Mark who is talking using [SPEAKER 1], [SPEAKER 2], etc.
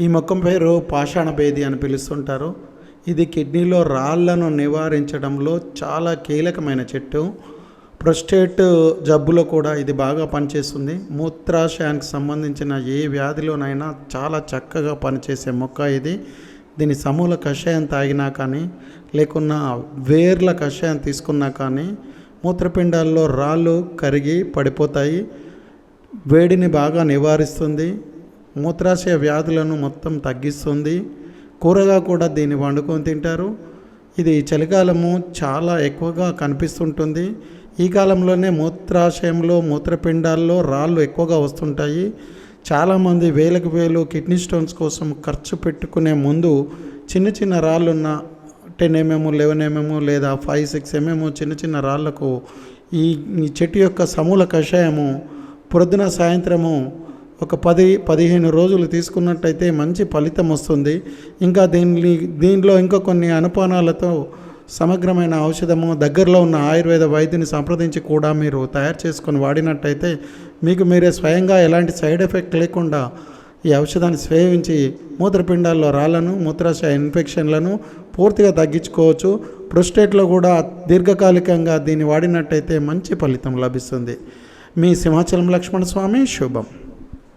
[SPEAKER 1] ఈ మొక్కం పేరు పాషాణ భేది అని పిలుస్తుంటారు. ఇది కిడ్నీలో రాళ్ళను నివారించడంలో చాలా కీలకమైన చెట్టు. ప్రొస్టేట్ జబ్బులో కూడా ఇది బాగా పనిచేస్తుంది. మూత్రాశయానికి సంబంధించిన ఏ వ్యాధిలోనైనా చాలా చక్కగా పనిచేసే మొక్క ఇది. దీని సమూల కషాయం తాగినా కానీ లేకున్నా వేర్ల కషాయం తీసుకున్నా కానీ మూత్రపిండాల్లో రాళ్ళు కరిగి పడిపోతాయి. వేడిని బాగా నివారిస్తుంది. మూత్రాశయ వ్యాధులను మొత్తం తగ్గిస్తుంది. కూరగా కూడా దీన్ని వండుకొని తింటారు. ఇది చలికాలము చాలా ఎక్కువగా కనిపిస్తుంటుంది. ఈ కాలంలోనే మూత్రాశయంలో మూత్రపిండాల్లో రాళ్ళు ఎక్కువగా వస్తుంటాయి. చాలామంది వేలకు వేలు కిడ్నీ స్టోన్స్ కోసం ఖర్చు పెట్టుకునే ముందు చిన్న చిన్న రాళ్ళున్న టెన్ ఎంఎం లెవెన్ ఎంఎం లేదా ఫైవ్ సిక్స్ ఎంఎం చిన్న చిన్న రాళ్ళకు ఈ ఈ చెట్టు యొక్క సమూల కషాయము పొద్దున సాయంత్రము ఒక పది పదిహేను రోజులు తీసుకున్నట్టయితే మంచి ఫలితం వస్తుంది. ఇంకా దీన్ని దీనిలో ఇంకా కొన్ని అనుపానాలతో సమగ్రమైన ఔషధము దగ్గరలో ఉన్న ఆయుర్వేద వైద్యుని సంప్రదించి కూడా మీరు తయారు చేసుకొని వాడినట్టయితే మీకు మీరే స్వయంగా ఎలాంటి సైడ్ ఎఫెక్ట్ లేకుండా ఈ ఔషధాన్ని సేవించి మూత్రపిండాల్లో రాళ్ళను మూత్రాశయ ఇన్ఫెక్షన్లను పూర్తిగా తగ్గించుకోవచ్చు. ప్రొస్టేట్లో కూడా దీర్ఘకాలికంగా దీన్ని వాడినట్టయితే మంచి ఫలితం లభిస్తుంది. మీ సింహాచలం లక్ష్మణ స్వామి శుభం.